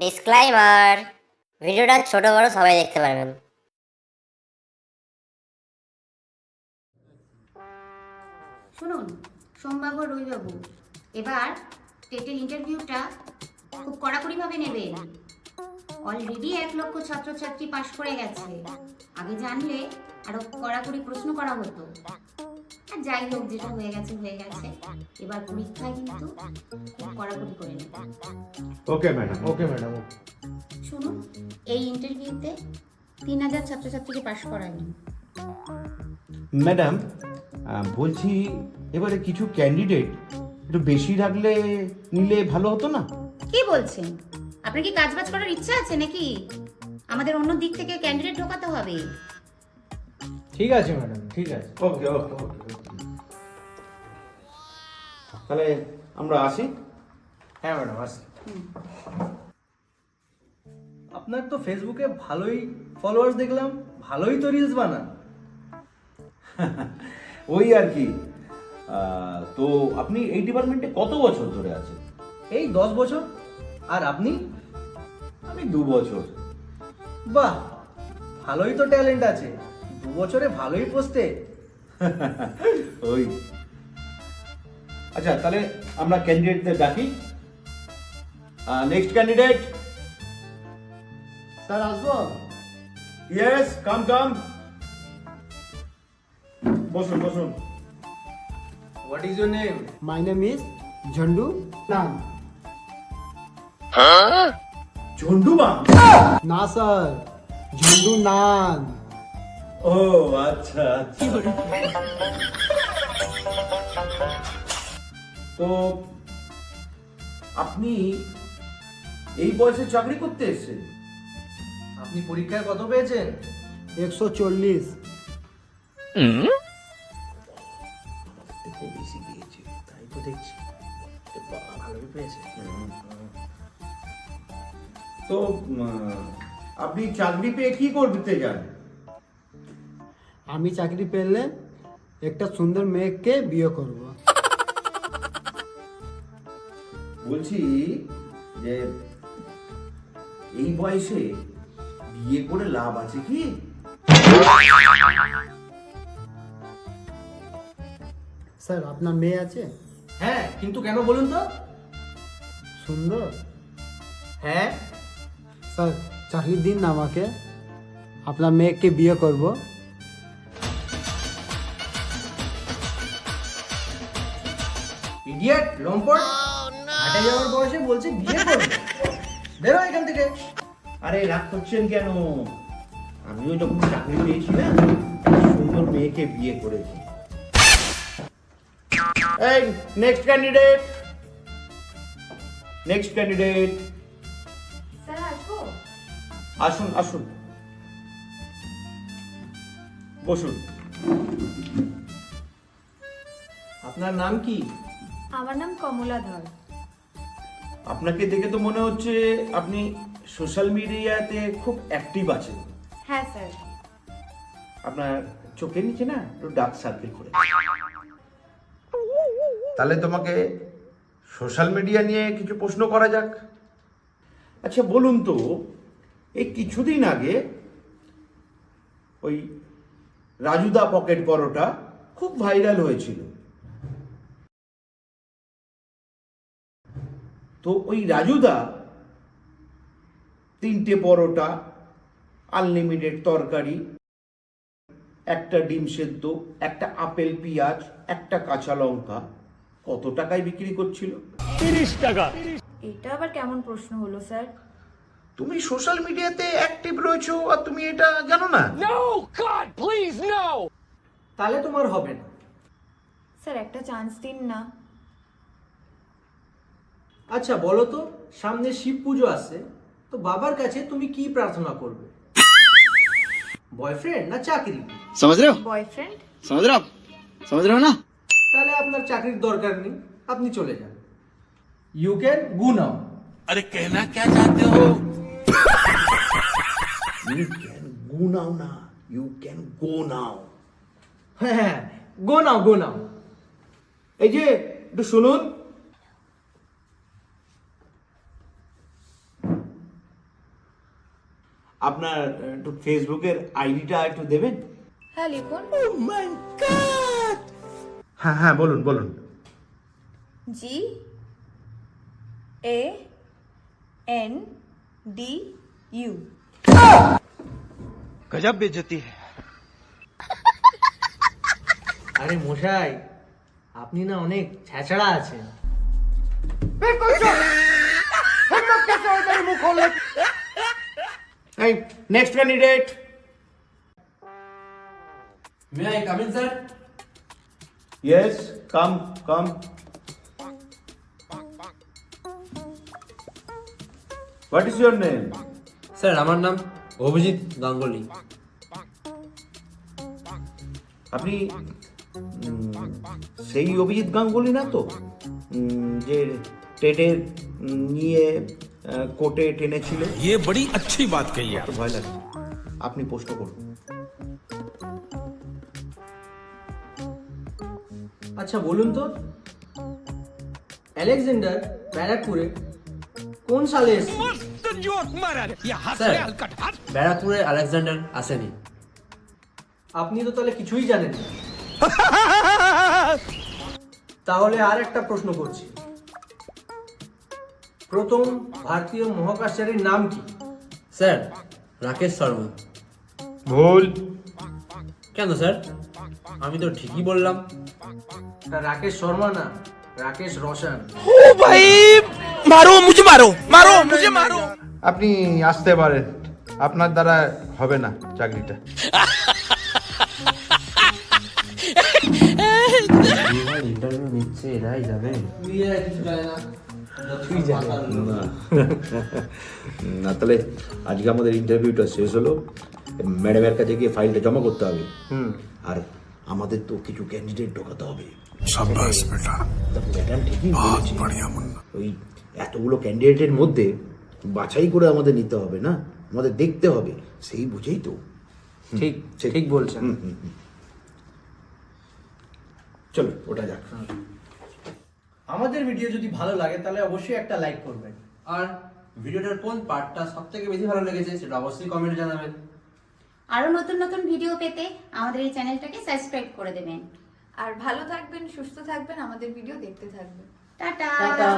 Disclaimer ভিডিওটা ছোট বড় সবাই দেখতে পারবেন। শুনুন, সোমবাবু রবিবাবু, এবার টেটের ইন্টারভিউটা খুব কড়াকড়িভাবে নেবেন। অলরেডি এক লক্ষ ছাত্রছাত্রী পাশ করে গেছে। আগে জানলে আরও কড়াকড়ি প্রশ্ন করা হতো। আর যাই হোক যেটা হয়ে গেছে হয়ে গেছে। এবার পরীক্ষায় কিন্তু কড়াকড়ি করে নেবেন ওকে ম্যাডাম ওকে ম্যাডাম শুনুন এই ইন্টারভিউতে তিন হাজার ছাত্রছাত্রীকে পাশ করাবেন ম্যাডাম বলছি এবারে কিছু ক্যান্ডিডেট একটু বেশি রাখলে নিলে ভালো হতো না? কি বলছেন? আপনার কি কাজবাজ করার ইচ্ছা আছে নাকি? আমাদের অন্য দিক থেকে ক্যান্ডিডেট ঢোকাতে হবে। ঠিক আছে ম্যাডাম ঠিক আছে। ওকে ওকে ওকে। তাহলে আমরা আসি? হ্যাঁ ম্যাডাম আসি আপনার তো ফেসবুকে ভালোই ফলোয়ার্স দেখলাম ভালোই তো রিলস বানান। ওই আর কি। আহ, তো আপনি এই ডিপার্টমেন্টে কত বছর ধরে আছেন? এই দশ বছর। আর আপনি? আমি দু বছর। বাহ ভালোই তো ট্যালেন্ট আছে। দু বছরে ভালোই পোস্টে। ওই আচ্ছা তাহলে আমরা ক্যান্ডিডেটদের ডাকি। নেক্সট ক্যান্ডিডেট স্যার আসব? ইয়েস কাম কাম বসুন বসুন। What is your name My name is Jhandu Nan. ঝন্ডুবা না স্যার ঝন্ডু নান ও আচ্ছা আচ্ছা। তো আপনি এই বয়সে চাকরি করতে এসেছেন? আপনি পরীক্ষায় কত পেয়েছেন? একশো চল্লিশ। বেশি পেয়েছে তাই তো দেখছি। বাবা, পেয়েছে। তো আপনি চাকরি পেয়ে কি করতে যান? আমি চাকরি পেলে একটা সুন্দর মেয়েকে বিয়ে করব। বলছি যে এই বয়সে বিয়ে করে লাভ আছে কি? স্যার আপনার মেয়ে আছে? হ্যাঁ কিন্তু কেন বলুন তো? সুন্দর? হ্যাঁ? স্যার চাকরি দিন না আমাকে। আপনার মেয়েকে বিয়ে করব। ইডিয়েট লম্পট। হাটে যাওয়ার বয়সে বলছে বিয়ে করবে। বেরো এখান থেকে। আরে রাগ করছেন কেন? আমিও যখন চাকরি পেয়েছি না সুন্দর মেয়েকে বিয়ে করেছি। এই নেক্সট ক্যান্ডিডেট নেক্সট ক্যান্ডিডেট আসুন আসুন। বসুন। আপনার নাম কি? আমার নাম কমলা ধর। আপনাকে দেখে তো মনে হচ্ছে আপনি সোশ্যাল মিডিয়াতে খুব অ্যাক্টিভ আছেন। হ্যাঁ স্যার। আপনার চোখের নিচে না একটু ডার্ক সার্কেল করে। তাহলে তোমাকে সোশ্যাল মিডিয়া নিয়ে কিছু প্রশ্ন করা যাক। আচ্ছা বলুন তো এই কিছুদিন আগে ওই রাজুদা পকেট পরোটা খুব ভাইরাল হয়েছিল। তো ওই রাজুদা তিনটে পরোটা আনলিমিটেড তরকারি একটা ডিম সেদ্ধ একটা আপেল পেঁয়াজ একটা কাঁচা লঙ্কা। কত টাকায় বিক্রি করছিল? তিরিশ টাকা। এটা আবার কেমন প্রশ্ন হলো স্যার? তুমি সোশ্যাল মিডিয়াতে অ্যাক্টিভ রয়েছো আর তুমি এটা জানো না? নো গড প্লিজ নো তাহলে তোমার হবে না। স্যার একটা চান্স দিন না। আচ্ছা বলো তো সামনে শিব পুজো আসছে তো বাবার কাছে তুমি কি প্রার্থনা করবে বয়ফ্রেন্ড না চাকরি समझ रहे हो বয়ফ্রেন্ড समझ रहे हो आप समझ रहे हो ना তাহলে আপনার চাকরির দরকার নেই আপনি চলে যান ইউ ক্যান গু নাও ইউ ক্যান গো নাও না ইউ ক্যান গো নাও হ্যাঁ গো নাও গো নাও এই যে একটু শুনুন আপনার একটু ফেসবুকের আইডিটা একটু দেবেন হ্যাঁ লিখুন হ্যাঁ হ্যাঁ বলুন বলুন G A N D U গজব বেজতি আরে মশাই আপনি না অনেক ছেঁচড়া আছেন বের করছ মুখ হলে এই next candidate may I come in sir yes come come what is your name sir আমার নাম অভিজিৎ গাঙ্গুলি। আপনি উম, সেই অভিজিৎ গাঙ্গুলি না তো? উম, যে টেটের উম, নিয়ে আহ, কোর্টে টেনেছিল ये बड़ी अच्छी बात कही है তো ভয় লাগে আপনি প্রশ্ন করুন আচ্ছা বলুন তো আলেকজান্ডার ব্যারাকপুরে কোন সালে এসেছে जोक मारा ये हाथ স্যার से हलकट हाथ ব্যারাকপুরে আলেকজান্ডার আসেনি আপনি তো তাহলে কিছুই জানেন না তাহলে আর একটা প্রশ্ন করছি প্রথম ভারতীয় মহাকাশচারীর নাম কি? স্যার রাকেশ শর্মা। ভুল। কেন স্যার? আমি তো ঠিকই বললাম। রাকেশ শর্মা না রাকেশ রোশন। ও ভাই মারো মুঝে মারো মারো মুঝে মারো। আপনি আসতে পারেন। আপনার দ্বারা হবে না চাকরিটা। ইন্টারভিউ নিচ্ছে এরাই যাবে। কিছু না। তুই না। তাহলে আজকে আমাদের ইন্টারভিউটা শেষ হলো। ম্যাডামের কাছে গিয়ে ফাইলটা জমা করতে হবে। আর আমাদের তো কিছু ক্যান্ডিডেট ঢোকাতে হবে। সাব্বাস ওই এতগুলো ক্যান্ডিডেটের মধ্যে বাছাই করে আমাদের নিতে হবে না? আমাদের দেখতে হবে। সেই বুঝেই তো। ঠিক ঠিক বলছেন। চলো ওটা যাক। আমাদের ভিডিও যদি ভালো লাগে তাহলে অবশ্যই একটা লাইক করবেন। আর ভিডিওটার কোন পার্টটা সব থেকে বেশি ভালো লেগেছে সেটা অবশ্যই কমেন্টে জানাবেন। আরও নতুন নতুন ভিডিও পেতে আমাদের এই চ্যানেলটাকে সাবস্ক্রাইব করে দেবেন। আর ভালো থাকবেন সুস্থ থাকবেন আমাদের ভিডিও দেখতে থাকবেন। টাটা! টাটা!